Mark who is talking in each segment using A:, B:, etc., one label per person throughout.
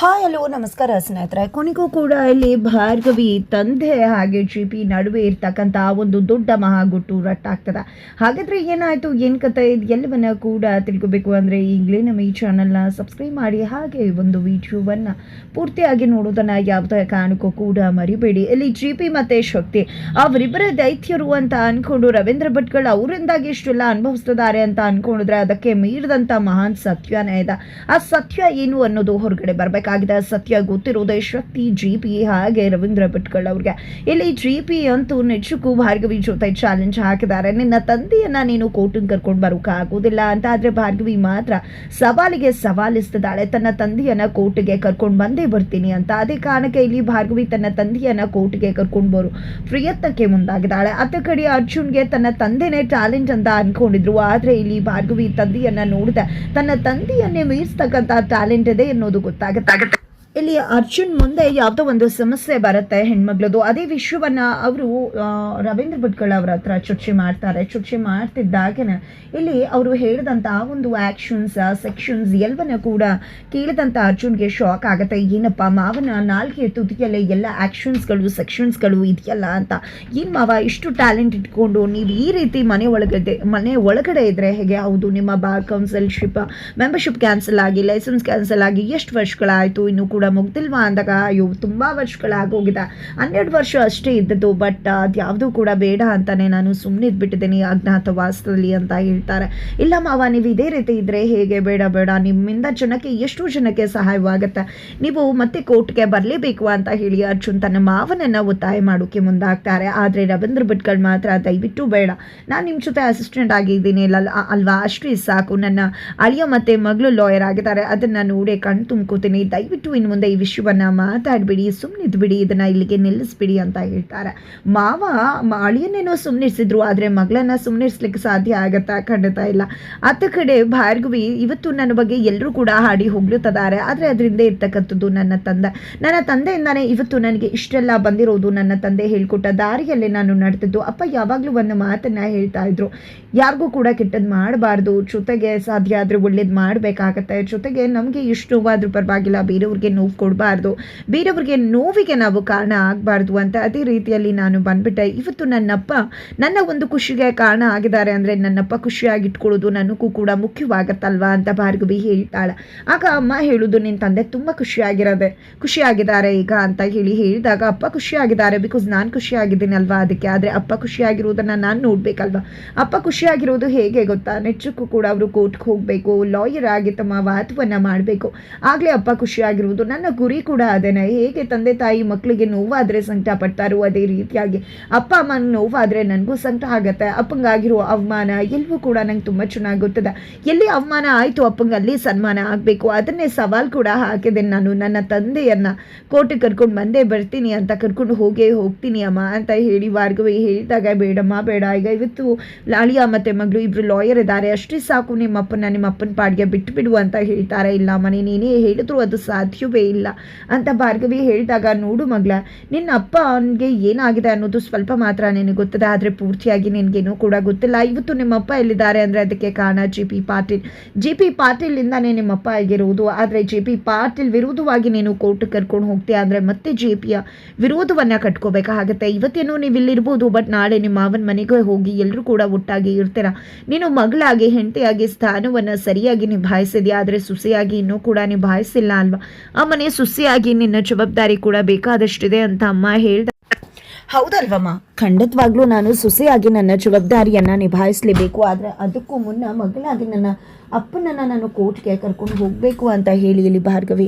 A: Hi, hello, ನಮಸ್ಕಾರ ಸ್ನೇಹಿತರೆ. ಕೊನೆಗೂ ಕೂಡ ಇಲ್ಲಿ ಭಾರ್ಗವಿ ತಂದೆ ಹಾಗೆ ಜಿ ಪಿ ನಡುವೆ ಇರ್ತಕ್ಕಂಥ ಒಂದು ದೊಡ್ಡ ಮಹಾಗುಟ್ಟು ರಟ್ಟಾಗ್ತದೆ. ಹಾಗಾದ್ರೆ ಏನಾಯ್ತು, ಏನು ಕತೆ ಇದು ಎಲ್ಲವನ್ನ ಕೂಡ ತಿಳ್ಕೊಬೇಕು ಅಂದರೆ ಈಗಲೇ ನಮ್ಮ ಈ ಚಾನಲ್ನ ಸಬ್ಸ್ಕ್ರೈಬ್ ಮಾಡಿ, ಹಾಗೆ ಒಂದು ವಿಡಿಯೋವನ್ನು ಪೂರ್ತಿಯಾಗಿ ನೋಡೋದನ್ನ ಯಾವುದೇ ಕಾರಣಕ್ಕೂ ಕೂಡ ಮರಿಬೇಡಿ. ಇಲ್ಲಿ ಜಿ ಪಿ ಮತ್ತು ಶಕ್ತಿ, ಅವರಿಬ್ಬರ ದೈತ್ಯರು ಅಂತ ಅನ್ಕೊಂಡು ರವೀಂದ್ರ ಭಟ್ಗಳು ಅವರಿಂದಾಗಿ ಇಷ್ಟೆಲ್ಲ ಅನುಭವಿಸ್ತಿದ್ದಾರೆ ಅಂತ ಅನ್ಕೊಂಡಿದ್ರೆ ಅದಕ್ಕೆ ಮೀರಿದಂಥ ಮಹಾನ್ ಸತ್ಯನೇ ಇದೆ. ಆ ಸತ್ಯ ಏನು ಅನ್ನೋದು ಹೊರಗಡೆ ಬರಬೇಕಾಗಿದೆ ಸತ್ಯ ಗೊತ್ತಿರೋದೇ ಶಕ್ತಿ ಜಿ ಪಿ ಹಾಗೆ ರವೀಂದ್ರ ಭಟ್ಕಳ್ ಅವ್ರಿಗೆ. ಇಲ್ಲಿ ಜಿ ಪಿ ಅಂತೂ ನಿಜಕ್ಕೂ ಭಾರ್ಗವಿ ಜೊತೆ ಚಾಲೆಂಜ್ ಹಾಕಿದ್ದಾರೆ. ನಿನ್ನ ತಂದೆಯನ್ನ ನೀನು ಕೋರ್ಟಿಗೆ ಕರ್ಕೊಂಡು ಬರೋಕ್ಕಾಗೋದಿಲ್ಲ ಅಂತ ಆದ್ರೆ ಭಾರ್ಗವಿ ಮಾತ್ರ ಸವಾಲಿಗೆ ಸವಾಲಿಸ್ತಿದ್ದಾಳೆ. ತನ್ನ ತಂದೆಯನ್ನ ಕೋರ್ಟಿಗೆ ಕರ್ಕೊಂಡು ಬಂದೇ ಬರ್ತೀನಿ ಅಂತ. ಅದೇ ಕಾರಣಕ್ಕೆ ಇಲ್ಲಿ ಭಾರ್ಗವಿ ತನ್ನ ತಂದೆಯನ್ನ ಕೋರ್ಟ್ಗೆ ಕರ್ಕೊಂಡು ಬರೋ ಪ್ರಯತ್ನಕ್ಕೆ ಮುಂದಾಗಿದ್ದಾಳೆ. ಅತ್ತ ಕಡೆ ಅರ್ಜುನ್ಗೆ ತನ್ನ ತಂದೆನೇ ಟ್ಯಾಲೆಂಟ್ ಅಂತ ಅನ್ಕೊಂಡಿದ್ರು. ಆದ್ರೆ ಇಲ್ಲಿ ಭಾರ್ಗವಿ ತಂದೆಯನ್ನ ನೋಡಿದ ತನ್ನ ತಂದೆಯನ್ನೇ ಮೀರಿಸ್ತಕ್ಕಂಥ ಟ್ಯಾಲೆಂಟ್ ಇದೆ ಅನ್ನೋದು ಗೊತ್ತಾಗುತ್ತೆ. second. ಇಲ್ಲಿ ಅರ್ಜುನ್ ಮುಂದೆ ಯಾವುದೋ ಒಂದು ಸಮಸ್ಯೆ ಬರುತ್ತೆ ಹೆಣ್ಮಗ್ಳದು ಅದೇ ವಿಷಯವನ್ನ ಅವರು ರವೀಂದ್ರ ಭಟ್ಕಳ್ ಅವ್ರ ಹತ್ರ ಚರ್ಚೆ ಮಾಡ್ತಾರೆ. ಚರ್ಚೆ ಮಾಡ್ತಿದ್ದಾಗೆನೆ ಇಲ್ಲಿ ಅವರು ಹೇಳಿದಂಥ ಒಂದು ಆ್ಯಕ್ಷನ್ಸ್ ಸೆಕ್ಷನ್ಸ್ ಎಲ್ಲವನ್ನ ಕೂಡ ಕೇಳಿದಂಥ ಅರ್ಜುನ್ಗೆ ಶಾಕ್ ಆಗುತ್ತೆ. ಏನಪ್ಪ, ಮಾವನ ನಾಲ್ಗೆ ತುದಿಯಲ್ಲೇ ಎಲ್ಲ ಆ್ಯಕ್ಷನ್ಸ್ಗಳು ಸೆಕ್ಷನ್ಸ್ಗಳು ಇದೆಯಲ್ಲ ಅಂತ. ಏನು ಮಾವ, ಇಷ್ಟು ಟ್ಯಾಲೆಂಟ್ ಇಟ್ಕೊಂಡು ನೀವು ಈ ರೀತಿ ಮನೆ ಒಳಗಡೆ ಮನೆ ಒಳಗಡೆ ಇದ್ರೆ ಹೇಗೆ? ಹೌದು, ನಿಮ್ಮ ಬಾರ್ ಕೌನ್ಸಿಲ್ಶಿಪ್ ಮೆಂಬರ್ಶಿಪ್ ಕ್ಯಾನ್ಸಲ್ ಆಗಿ ಲೈಸೆನ್ಸ್ ಕ್ಯಾನ್ಸಲ್ ಆಗಿ ಎಷ್ಟು ವರ್ಷಗಳಾಯಿತು? ಇನ್ನು ಕೂಡ ಮುಗ್ದಿಲ್ವಾ ಅಂದಾಗ ಅಯ್ಯೋ, ತುಂಬ ವರ್ಷಗಳಾಗೋಗಿದೆ ಹನ್ನೆರಡು ವರ್ಷ ಅಷ್ಟೇ ಇದ್ದದ್ದು, ಬಟ್ ಯಾವುದು ಕೂಡ ಬೇಡ ಅಂತಾನೆ ನಾನು ಸುಮ್ಮನೆ ಇದ್ಬಿಟ್ಟಿದ್ದೀನಿ ಅಜ್ಞಾತವಾಸದಲ್ಲಿ ಅಂತ ಹೇಳ್ತಾರೆ. ಇಲ್ಲ ಮಾವ, ನೀವು ಇದೇ ರೀತಿ ಇದ್ರೆ ಹೇಗೆ? ಬೇಡ ಬೇಡ. ನಿಮ್ಮಿಂದ ಜನಕ್ಕೆ ಎಷ್ಟೋ ಜನಕ್ಕೆ ಸಹಾಯವಾಗುತ್ತೆ. ನೀವು ಮತ್ತೆ ಕೋರ್ಟ್ಗೆ ಬರಲೇಬೇಕು ಅಂತ ಹೇಳಿ ಅರ್ಜುನ್ ತನ್ನ ಮಾವನನ್ನ ಒತ್ತಾಯ ಮಾಡೋಕೆ ಮುಂದಾಗ್ತಾರೆ. ಆದರೆ ರವೀಂದ್ರ ಭಟ್ಗಳು ಮಾತ್ರ ದಯವಿಟ್ಟು ಬೇಡ. ನಾನು ನಿಮ್ಮ ಜೊತೆ ಅಸಿಸ್ಟೆಂಟ್ ಆಗಿದ್ದೀನಿ ಇಲ್ಲ ಅಲ್ವಾ? ಅಷ್ಟೇ ಸಾಕು. ನನ್ನ ಅಳಿಯ ಮತ್ತೆ ಮಗಳು ಲಾಯರ್ ಆಗಿದ್ದಾರೆ. ಅದನ್ನ ನೋಡೇ ಕಣ್ ತುಂಬ್ಕೋತೀನಿ. ದಯವಿಟ್ಟು ಇನ್ನು ಮುಂದೆ ಈ ವಿಷಯವನ್ನ ಮಾತಾಡ್ಬಿಡಿ ಸುಮ್ಮನಿದ್ಬಿಡಿ ಇದನ್ನು ಇಲ್ಲಿಗೆ ನಿಲ್ಲಿಸ್ಬಿಡಿ ಅಂತ ಹೇಳ್ತಾರೆ. ಮಾವ ಅಳಿಯನ್ನೇನೋ ಸುಮ್ಮನಿರಿಸಿದ್ರು ಆದರೆ ಮಗಳನ್ನ ಸುಮ್ಮನಿರಿಸ್ಲಿಕ್ಕೆ ಸಾಧ್ಯ ಆಗತ್ತಾ ಖಂಡಿತ ಇಲ್ಲ. ಅತ್ತ ಕಡೆ ಭಾರ್ಗವಿ, ಇವತ್ತು ನನ್ನ ಬಗ್ಗೆ ಎಲ್ಲರೂ ಕೂಡ ಹಾಡಿ ಹೊಗಳುತ್ತಿದ್ದಾರೆ ಆದರೆ ಅದರಿಂದ ಇರ್ತಕ್ಕಂಥದ್ದು ನನ್ನ ತಂದೆ. ನನ್ನ ತಂದೆಯಿಂದಾನೇ ಇವತ್ತು ನನಗೆ ಇಷ್ಟೆಲ್ಲ ಬಂದಿರೋದು ನನ್ನ ತಂದೆ ಹೇಳ್ಕೊಟ್ಟ ದಾರಿಯಲ್ಲಿ ನಾನು ನಡೆದಿದ್ದು. ಅಪ್ಪ ಯಾವಾಗಲೂ ಒಂದು ಮಾತನ್ನು ಹೇಳ್ತಾ ಇದ್ರು. ಯಾರಿಗೂ ಕೂಡ ಕೆಟ್ಟದ್ದು ಮಾಡಬಾರ್ದು. ಜೊತೆಗೆ ಸಾಧ್ಯ ಆದರೆ ಒಳ್ಳೇದು ಮಾಡಬೇಕಾಗತ್ತೆ. ಜೊತೆಗೆ ನಮಗೆ ಇಷ್ಟು ನೋವಾದ್ರೂ ಪರವಾಗಿಲ್ಲ. ಬೇರೆಯವ್ರಿಗೆ ನೋವು ಕೊಡಬಾರ್ದು. ಬೇರೆಯವ್ರಿಗೆ ನೋವಿಗೆ ನಾವು ಕಾರಣ ಆಗಬಾರ್ದು ಅಂತ ಅದೇ ರೀತಿಯಲ್ಲಿ ನಾನು ಬಂದ್ಬಿಟ್ಟೆ. ಇವತ್ತು ನನ್ನಪ್ಪ ನನ್ನ ಒಂದು ಖುಷಿಗೆ ಕಾರಣ ಆಗಿದ್ದಾರೆ ಅಂದರೆ ನನ್ನಪ್ಪ ಖುಷಿಯಾಗಿ ಇಟ್ಕೊಳ್ಳೋದು ನನಗೂ ಕೂಡ ಮುಖ್ಯವಾಗತ್ತಲ್ವಾ ಅಂತ ಭಾರ್ಗವಿ ಹೇಳ್ತಾಳೆ. ಆಗ ಅಮ್ಮ ಹೇಳೋದು ನಿನ್ನ ತಂದೆ ತುಂಬ ಖುಷಿಯಾಗಿರೋದೆ, ಖುಷಿಯಾಗಿದ್ದಾರೆ ಈಗ ಅಂತ ಹೇಳಿ ಹೇಳಿದಾಗ, ಅಪ್ಪ ಖುಷಿಯಾಗಿದ್ದಾರೆ ಬಿಕಾಸ್ ನಾನು ಖುಷಿಯಾಗಿದ್ದೀನಲ್ವಾ ಅದಕ್ಕೆ. ಆದರೆ ಅಪ್ಪ ಖುಷಿಯಾಗಿರೋದನ್ನು ನಾನು ನೋಡಬೇಕಲ್ವಾ? ಅಪ್ಪ ಖುಷಿಯಾಗಿರೋದು ಹೇಗೆ ಗೊತ್ತಾ? ನೆಚ್ಚಕ್ಕೂ ಕೂಡ ಅವರು ಕೋರ್ಟ್ಗೆ ಹೋಗಬೇಕು, ಲಾಯರ್ ಆಗಿ ತಮ್ಮ ವಾದವನ್ನು ಮಾಡಬೇಕು. ಆಗಲೇ ಅಪ್ಪ ಖುಷಿಯಾಗಿರುವುದು ನನ್ನ ಗುರಿ ಕೂಡ ಅದೇನೆ. ಹೇಗೆ ತಂದೆ ತಾಯಿ ಮಕ್ಕಳಿಗೆ ನೋವಾದರೆ ಸಂಕಟ ಪಡ್ತಾರೋ ಅದೇ ರೀತಿಯಾಗಿ ಅಪ್ಪ ಅಮ್ಮನ ನೋವಾದರೆ ನನಗೂ ಸಂಕಟ ಆಗುತ್ತೆ. ಅಪ್ಪಂಗಾಗಿರೋ ಅವಮಾನ ಎಲ್ಲವೂ ಕೂಡ ನಂಗೆ ತುಂಬ ಚೆನ್ನಾಗಿ ಗೊತ್ತದೆ. ಎಲ್ಲಿ ಅವಮಾನ ಆಯಿತು ಅಪ್ಪಂಗೆ ಅಲ್ಲಿ ಸನ್ಮಾನ ಆಗಬೇಕು. ಅದನ್ನೇ ಸವಾಲು ಕೂಡ ಹಾಕಿದೆ ನಾನು. ನನ್ನ ತಂದೆಯನ್ನ ಕೋಟೆ ಕರ್ಕೊಂಡು ಬಂದೇ ಬರ್ತೀನಿ ಅಂತ ಕರ್ಕೊಂಡು ಹೋಗೇ ಹೋಗ್ತೀನಿ ಅಮ್ಮ ಅಂತ ಹೇಳಿ ಭಾರ್ಗವಿ ಹೇಳಿದಾಗ, ಬೇಡಮ್ಮ, ಬೇಡ. ಈಗ ಇವತ್ತು ಲಾಳಿಯ ಮತ್ತೆ ಮಗಳು ಇಬ್ಬರು ಲಾಯರ್ ಇದ್ದಾರೆ. ಅಷ್ಟೇ ಸಾಕು ನಿಮ್ಮ ಅಪ್ಪನ ನಿಮ್ಮ ಅಪ್ಪನ ಪಾಡಿಗೆ ಬಿಟ್ಟು ಬಿಡು ಅಂತ ಹೇಳ್ತಾರೆ ಇಲ್ಲ ಮನೆ ನೀನೇ ಹೇಳಿದ್ರು ಅದು ಸಾಧ್ಯವೇ ಇಲ್ಲ. ಅಂತ ಭಾರ್ಗವಿ ಹೇಳಿದಾಗ, ನೋಡು ಮಗಳ, ನಿನ್ನ ಅಪ್ಪ ಅವನಿಗೆ ಏನಾಗಿದೆ ಅನ್ನೋದು ಸ್ವಲ್ಪ ಮಾತ್ರ ನಿನಗೆ ಗೊತ್ತದೆ. ಆದರೆ ಪೂರ್ತಿಯಾಗಿ ನಿನಗೇನೂ ಕೂಡ ಗೊತ್ತಿಲ್ಲ. ಇವತ್ತು ನಿಮ್ಮ ಅಪ್ಪ ಎಲ್ಲಿದ್ದಾರೆ ಅಂದರೆ ಅದಕ್ಕೆ ಕಾರಣ G P Patil. G P ಪಾಟೀಲಿಂದಾನೇ ನಿಮ್ಮ ಅಪ್ಪ ಆಗಿರುವುದು ಆದರೆ ಜೆ ಪಿ ಪಾಟೀಲ್ ವಿರೋಧವಾಗಿ ನೀನು ಕೋರ್ಟ್ ಕರ್ಕೊಂಡು ಹೋಗ್ತೀಯ? ಅಂದರೆ ಮತ್ತೆ ಜೆ ಪಿಯ ವಿರೋಧವನ್ನು ಕಟ್ಕೋಬೇಕಾಗತ್ತೆ ಇವತ್ತೇನೋ ನೀವು ಇಲ್ಲಿರ್ಬೋದು, ಬಟ್ ನಾಳೆ ನಿಮ್ಮ ಮಾವನ ಮನೆಗೆ ಹೋಗಿ ಎಲ್ಲರೂ ಕೂಡ ಒಟ್ಟಾಗಿ ಇರ್ತೀರ? ನೀನು ಮಗಳಾಗಿ, ಹೆಂಡತಿಯಾಗಿ ಸ್ಥಾನವನ್ನು ಸರಿಯಾಗಿ ನಿಭಾಯಿಸಿದ್ಯಾ? ಆದರೆ ಸುಸಿಯಾಗಿ ಇನ್ನೂ ಕೂಡ ನಿಭಾಯಿಸಿಲ್ಲ ಅಲ್ವಾ? ಆ ಮನೆ ಸುಸಿಯಾಗಿ ನಿನ್ನ ಜವಾಬ್ದಾರಿ ಕೂಡ ಬೇಕಾದಷ್ಟಿದೆ ಅಂತ ಅಮ್ಮ ಹೇಳ್ದ ಹೌದಲ್ವಮ್ಮ, ಖಂಡಿತವಾಗ್ಲೂ ನಾನು ಸುಸಿಯಾಗಿ ನನ್ನ ಜವಾಬ್ದಾರಿಯನ್ನು ನಿಭಾಯಿಸಲೇಬೇಕು. ಆದ್ರೆ ಅದಕ್ಕೂ ಮುನ್ನ ಮಗಳಾಗಿ ನನ್ನ ಅಪ್ಪನನ್ನ ನಾನು ಕೋರ್ಟ್ಗೆ ಕರ್ಕೊಂಡು ಹೋಗಬೇಕು ಅಂತ ಹೇಳಿ ಇಲ್ಲಿ ಭಾರ್ಗವಿ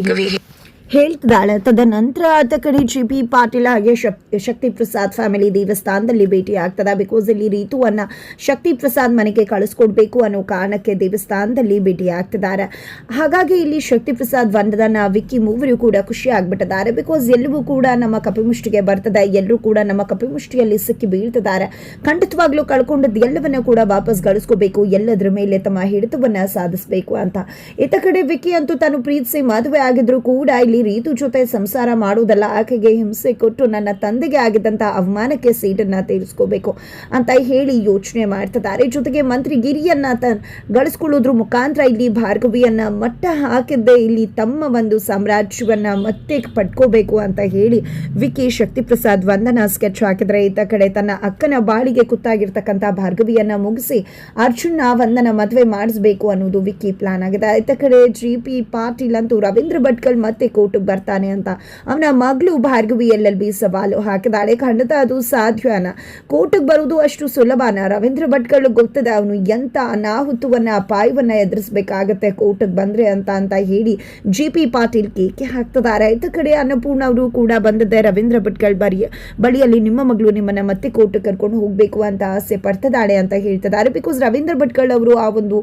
A: ಹೇಳ್ತಿದ್ದಾಳೆ. ತದನಂತರ ಆತ ಕಡೆ ಜಿ ಪಿ ಪಾಟೀಲ್ ಹಾಗೆ ಶಕ್- ಶಕ್ತಿ ಪ್ರಸಾದ್ ಫ್ಯಾಮಿಲಿ ದೇವಸ್ಥಾನದಲ್ಲಿ ಭೇಟಿ ಆಗ್ತದ ಬಿಕಾಸ್ ಇಲ್ಲಿ ರೀತುವನ್ನ ಶಕ್ತಿ ಪ್ರಸಾದ್ ಮನೆಗೆ ಕಳಿಸ್ಕೊಡ್ಬೇಕು ಅನ್ನೋ ಕಾರಣಕ್ಕೆ ದೇವಸ್ಥಾನದಲ್ಲಿ ಭೇಟಿ ಆಗ್ತಿದ್ದಾರೆ ಹಾಗಾಗಿ ಇಲ್ಲಿ ಶಕ್ತಿ ಪ್ರಸಾದ್ ವಂದನ ವಿಕ್ಕಿ ಮೂವರು ಕೂಡ ಖುಷಿ ಆಗ್ಬಿಟ್ಟಿದ್ದಾರೆ. ಬಿಕಾಸ್ ಎಲ್ಲವೂ ಕೂಡ ನಮ್ಮ ಕಪಿಮುಷ್ಟಿಗೆ ಬರ್ತದೆ. ಎಲ್ಲರೂ ಕೂಡ ನಮ್ಮ ಕಪಿಮುಷ್ಟಿಯಲ್ಲಿ ಸಿಕ್ಕಿ ಬೀಳ್ತಿದ್ದಾರೆ. ಖಂಡಿತವಾಗ್ಲೂ ಕಳ್ಕೊಂಡದ್ದು ಎಲ್ಲವನ್ನ ಕೂಡ ವಾಪಸ್ ಗಳಿಸ್ಕೋಬೇಕು. ಎಲ್ಲದರ ಮೇಲೆ ತಮ್ಮ ಹಿಡಿತವನ್ನ ಸಾಧಿಸಬೇಕು ಅಂತ. ಇತ್ತ ಕಡೆ ವಿಕ್ಕಿ ಅಂತೂ ತಾನು ಪ್ರೀತಿಸಿ ಮದುವೆ ಆಗಿದ್ರು ಕೂಡ ಇಲ್ಲಿ ರೀತು ಜೊತೆ ಸಂಸಾರ ಮಾಡುವುದಲ್ಲ, ಆಕೆಗೆ ಹಿಂಸೆ ಕೊಟ್ಟು ನನ್ನ ತಂದೆಗೆ ಆಗಿದ್ದಂಥ ಅವಮಾನಕ್ಕೆ ಸೀಟನ್ನು ತೀರಿಸ್ಕೋಬೇಕು ಅಂತ ಹೇಳಿ ಯೋಚನೆ ಮಾಡ್ತಿದ್ದಾರೆ. ಜೊತೆಗೆ ಮಂತ್ರಿ ಗಿರಿಯನ್ನ ತ ಗಳಿಸ್ಕೊಳ್ಳೋದ್ರ ಮುಖಾಂತರ ಇಲ್ಲಿ ಭಾರ್ಗವಿಯನ್ನ ಮಟ್ಟ ಹಾಕಿದ್ದೆ ಇಲ್ಲಿ ತಮ್ಮ ಒಂದು ಸಾಮ್ರಾಜ್ಯವನ್ನ ಮತ್ತೆ ಪಡ್ಕೋಬೇಕು ಅಂತ ಹೇಳಿ ವಿಕಿ ಶಕ್ತಿ ಪ್ರಸಾದ್ ವಂದನ ಸ್ಕೆಚ್ ಹಾಕಿದ್ರೆ ಇತ್ತ ಕಡೆ ತನ್ನ ಅಕ್ಕನ ಬಾಳಿಗೆ ಕುತ್ತಾಗಿರ್ತಕ್ಕಂಥ ಭಾರ್ಗವಿಯನ್ನ ಮುಗಿಸಿ ಅರ್ಜುನ್ನ ವಂದನ ಮದುವೆ ಮಾಡಿಸ್ಬೇಕು ಅನ್ನೋದು ವಿಕ್ಕಿ ಪ್ಲಾನ್ ಆಗಿದೆ. ಇತ್ತ ಕಡೆ ಜಿ ಪಿ ಪಾಟೀಲ್ ಅಂತೂ ರವೀಂದ್ರ ಭಟ್ಕಲ್ ಮತ್ತೆ ಕೋರ್ಟ್ಗೆ ಬರ್ತಾನೆ ಅಂತ. ಅವನ ಮಗಳು ಭಾರ್ಗವಿ ಎಲ್ ಸವಾಲು ಹಾಕಿದಾಳೆ. ಖಂಡಿತ ಅದು ಸಾಧ್ಯನ. ಕೋರ್ಟ್ಗೆ ಬರುವುದು ಅಷ್ಟು ಸುಲಭನ? ರವೀಂದ್ರ ಭಟ್ಗಳು ಗೊತ್ತದೆ ಅವನು ಎಂತ ಅನಾಹುತವನ್ನ, ಅಪಾಯವನ್ನ ಎದುರಿಸಬೇಕಾಗತ್ತೆ ಕೋರ್ಟ್ಗೆ ಬಂದ್ರೆ ಅಂತ ಅಂತ ಹೇಳಿ ಜಿ ಪಿ ಪಾಟೀಲ್ ಕೇಕೆ ಹಾಕ್ತಿದ್ದಾರೆ. ಇತ್ತ ಕಡೆ ಅನ್ನಪೂರ್ಣ ಅವರು ಕೂಡ ಬಂದಿದ್ದೆ ರವೀಂದ್ರ ಭಟ್ಗಳ ಬರಿ, ಬಳಿಯಲ್ಲಿ ನಿಮ್ಮ ಮಗಳು ನಿಮ್ಮನ್ನ ಮತ್ತೆ ಕೋರ್ಟ್ ಕರ್ಕೊಂಡು ಹೋಗಬೇಕು ಅಂತ ಆಸೆ ಪಡ್ತದಾಳೆ ಅಂತ ಹೇಳ್ತಿದ್ದಾರೆ. ಬಿಕಾಸ್ ರವೀಂದ್ರ ಭಟ್ಕಲ್ ಅವರು ಆ ಒಂದು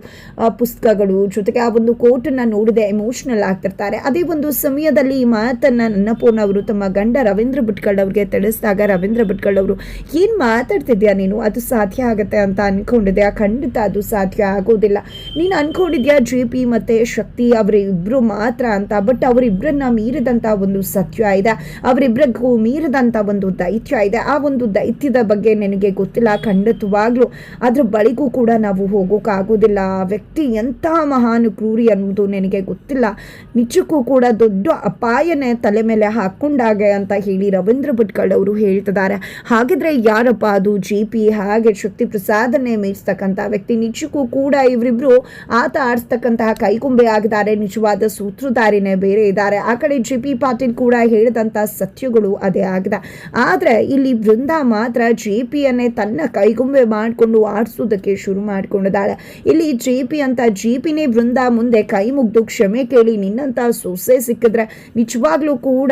A: ಪುಸ್ತಕಗಳು ಜೊತೆಗೆ ಆ ಒಂದು ಕೋರ್ಟನ್ನ ನೋಡಿದೆ ಎಮೋಷನಲ್ ಆಗ್ತಿರ್ತಾರೆ. ಅದೇ ಒಂದು ಸಮಯದಲ್ಲಿ ಈ ನನ್ನ ಅನ್ನಪೂರ್ಣ ಅವರು ತಮ್ಮ ಗಂಡ ರವೀಂದ್ರ ಭಟ್ಕಲ್ ಅವ್ರಿಗೆ ತಿಳಿಸಿದಾಗ, ರವೀಂದ್ರ ಭಟ್ಕಲ್ ಅವರು, ಏನು ಮಾತಾಡ್ತಿದ್ಯಾ ನೀನು? ಅದು ಸಾಧ್ಯ ಆಗುತ್ತೆ ಅಂತ ಅನ್ಕೊಂಡಿದ್ಯಾ ಖಂಡಿತ ಅದು ಸಾಧ್ಯ ಆಗೋದಿಲ್ಲ. ನೀನು ಅಂದ್ಕೊಂಡಿದ್ಯಾ ಜಿ ಪಿ ಮತ್ತು ಶಕ್ತಿ ಅವರಿಬ್ಬರು ಮಾತ್ರ ಅಂತ? ಬಟ್ ಅವರಿಬ್ಬರನ್ನ ಮೀರಿದಂಥ ಒಂದು ಸತ್ಯ ಇದೆ. ಅವರಿಬ್ಬರಿಗೂ ಮೀರಿದಂಥ ಒಂದು ದೈತ್ಯ ಇದೆ. ಆ ಒಂದು ದೈತ್ಯದ ಬಗ್ಗೆ ನಿನಗೆ ಗೊತ್ತಿಲ್ಲ ಖಂಡಿತವಾಗ್ಲೂ. ಅದ್ರ ಬಳಿಗೂ ಕೂಡ ನಾವು ಹೋಗೋಕ್ಕಾಗೋದಿಲ್ಲ ಆ ವ್ಯಕ್ತಿ ಎಂಥ ಮಹಾನ್ ಕ್ರೂರಿ ಅನ್ನೋದು ನಿನಗೆ ಗೊತ್ತಿಲ್ಲ. ನಿಜಕ್ಕೂ ಕೂಡ ದೊಡ್ಡ ಅಪಾಯನೇ ತಲೆ ಮೇಲೆ ಹಾಕ್ಕೊಂಡಾಗೆ ಅಂತ ಹೇಳಿ ರವೀಂದ್ರ ಭಟ್ಕಳ್ ಅವರು ಹೇಳ್ತಿದ್ದಾರೆ. ಹಾಗಿದ್ರೆ ಯಾರಪ್ಪ ಅದು ಜಿ ಪಿ ಹಾಗೆ ಶಕ್ತಿ ಪ್ರಸಾದನ್ನೇ ಮೀರಿಸ್ತಕ್ಕಂಥ ವ್ಯಕ್ತಿ? ನಿಜಕ್ಕೂ ಕೂಡ ಇವರಿಬ್ರು ಆತ ಆಡಿಸ್ತಕ್ಕಂತಹ ಕೈಗುಂಬೆ ಆಗಿದ್ದಾರೆ. ನಿಜವಾದ ಸೂತ್ರಧಾರಿನೇ ಬೇರೆ ಇದ್ದಾರೆ. ಆ ಕಡೆ ಜಿ ಪಿ ಪಾಟೀಲ್ ಕೂಡ ಹೇಳಿದಂಥ ಸತ್ಯಗಳು ಅದೇ ಆಗಿದೆ. ಆದರೆ ಇಲ್ಲಿ ವೃಂದ ಮಾತ್ರ ಜೆ ಪಿಯನ್ನೇ ತನ್ನ ಕೈಗುಂಬೆ ಮಾಡಿಕೊಂಡು ಆಡಿಸೋದಕ್ಕೆ ಶುರು ಮಾಡಿಕೊಂಡಿದ್ದಾಳೆ. ಇಲ್ಲಿ ಜೆ ಪಿ ಅಂತ ಜಿ ಪಿನೇ ವೃಂದ ಮುಂದೆ ಕೈ ಮುಗ್ದು ಕ್ಷಮೆ ಕೇಳಿ ನಿನ್ನಂತ ಸೊಸೆ ಸಿಕ್ಕಿದ್ರೆ ನಿಜವಾಗ್ಲೂ ಕೂಡ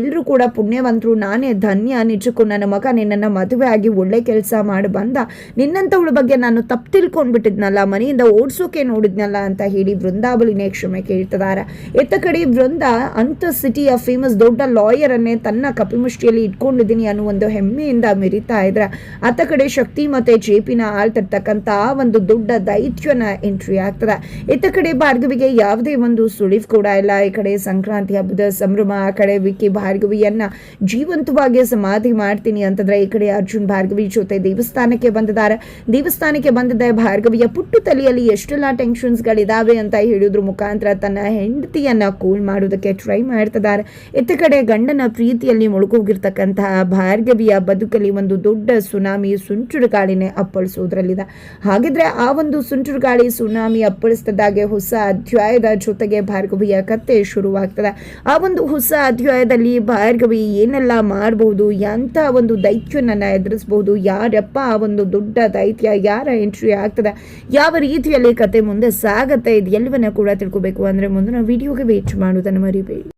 A: ಎಲ್ಲರೂ ಕೂಡ ಪುಣ್ಯವಂತರು, ನಾನೇ ಧನ್ಯ, ನಿಜಕ್ಕೂ ನನ್ನ ಮಗ ನಿನ್ನನ್ನು ಮದುವೆ ಆಗಿ ಒಳ್ಳೆ ಕೆಲಸ ಮಾಡಿ ಬಂದ. ನಿನ್ನಂಥವಳ ಬಗ್ಗೆ ನಾನು ತಪ್ಪು ತಿಳ್ಕೊಂಡ್ಬಿಟ್ಟಿದ್ನಲ್ಲ, ಮನೆಯಿಂದ ಓಡಿಸೋಕೆ ನೋಡಿದ್ನಲ್ಲ ಅಂತ ಹೇಳಿ ಬೃಂದಾವಲಿನೇ ಕ್ಷಮೆ ಕೇಳ್ತದಾರ ಎತ್ತ ಕಡೆ ಬೃಂದ ಅಂತ ಸಿಟಿಯ ಫೇಮಸ್ ದೊಡ್ಡ ಲಾಯರ್ ಅನ್ನೇ ತನ್ನ ಕಪಿಮುಷ್ಟಿಯಲ್ಲಿ ಇಟ್ಕೊಂಡಿದ್ದೀನಿ ಅನ್ನೋ ಒಂದು ಹೆಮ್ಮೆಯಿಂದ ಮೆರಿತಾ ಇದ್ರೆ, ಅತ್ತ ಕಡೆ ಶಕ್ತಿ ಮತ್ತೆ ಜೇಪಿನ ಆಳ್ತಿರ್ತಕ್ಕಂಥ ಒಂದು ದೊಡ್ಡ ದೈತ್ಯನ ಎಂಟ್ರಿ ಆಗ್ತದೆ. ಇತ್ತ ಕಡೆ ಭಾರ್ಗವಿಗೆ ಯಾವುದೇ ಒಂದು ಸುಳಿವು ಕೂಡ ಇಲ್ಲ, ಈ ಕಡೆ ಸಂಕ್ರಾಂತಿ ಹಬ್ಬದ ಸಂಭ್ರಮ, ಆ ಕಡೆ ವಿಕ್ಕಿ ಭಾರ್ಗವಿಯನ್ನ ಜೀವಂತವಾಗಿ ಸಮಾಧಿ ಮಾಡ್ತೀನಿ ಅಂತಂದ್ರೆ ಈ ಕಡೆ ಅರ್ಜುನ್ ಭಾರ್ಗವಿ ಜೊತೆ ದೇವಸ್ಥಾನಕ್ಕೆ ಬಂದಿದ್ದಾರೆ. ದೇವಸ್ಥಾನಕ್ಕೆ ಬಂದಿದ್ದ ಭಾರ್ಗವಿಯ ಪುಟ್ಟು ತಲೆಯಲ್ಲಿ ಎಷ್ಟೆಲ್ಲ ಟೆನ್ಷನ್ಸ್ಗಳಿದಾವೆ ಅಂತ ಹೇಳಿದ್ರು. ಮುಖಾಂತರ ತನ್ನ ಹೆಂಡತಿಯನ್ನ ಕೂಲ್ ಮಾಡೋದಕ್ಕೆ ಟ್ರೈ ಮಾಡ್ತಿದ್ದಾರೆ. ಇತ್ತ ಕಡೆ ಗಂಡನ ಪ್ರೀತಿಯಲ್ಲಿ ಮುಳುಗೋಗಿರ್ತಕ್ಕಂತಹ ಭಾರ್ಗವಿಯ ಬದುಕಲ್ಲಿ ಒಂದು ದೊಡ್ಡ ಸುನಾಮಿ ಸುಂಟುರು ಗಾಳಿನೇ ಅಪ್ಪಳಿಸೋದ್ರಲ್ಲಿದೆ. ಹಾಗಿದ್ರೆ ಆ ಒಂದು ಸುಂಟುರು ಗಾಳಿ ಸುನಾಮಿ ಅಪ್ಪಳಿಸಿದಾಗೆ ಹೊಸ ಅಧ್ಯಾಯದ ಜೊತೆಗೆ ಭಾರ್ಗವಿಯ ಕತೆ ಶುರುವಾಗ್ತದೆ. ಆ ಒಂದು ಹೊಸ ಅಧ್ಯಾಯದಲ್ಲಿ ಭಾರ್ಗವಿ ಏನೆಲ್ಲ ಮಾಡಬಹುದು ಎಂಥ ಒಂದು ದೈತ್ಯನನ್ನ ಎದುರಿಸಬಹುದು ಯಾರಪ್ಪ ಆ ಒಂದು ದೊಡ್ಡ ದೈತ್ಯ, ಯಾರ ಎಂಟ್ರಿ ಆಗ್ತದೆ, ಯಾವ ರೀತಿಯಲ್ಲಿ ಕತೆ ಮುಂದೆ ಸಾಗತ್ತೆ ಇದು ಎಲ್ಲವನ್ನ ಕೂಡ ತಿಳ್ಕೊಬೇಕು. ಅಂದ್ರೆ ಮುಂದಿನ ವಿಡಿಯೋಗೆ ವೇಟ್ ಮಾಡೋದನ್ನು ಮರಿಬೇಡಿ.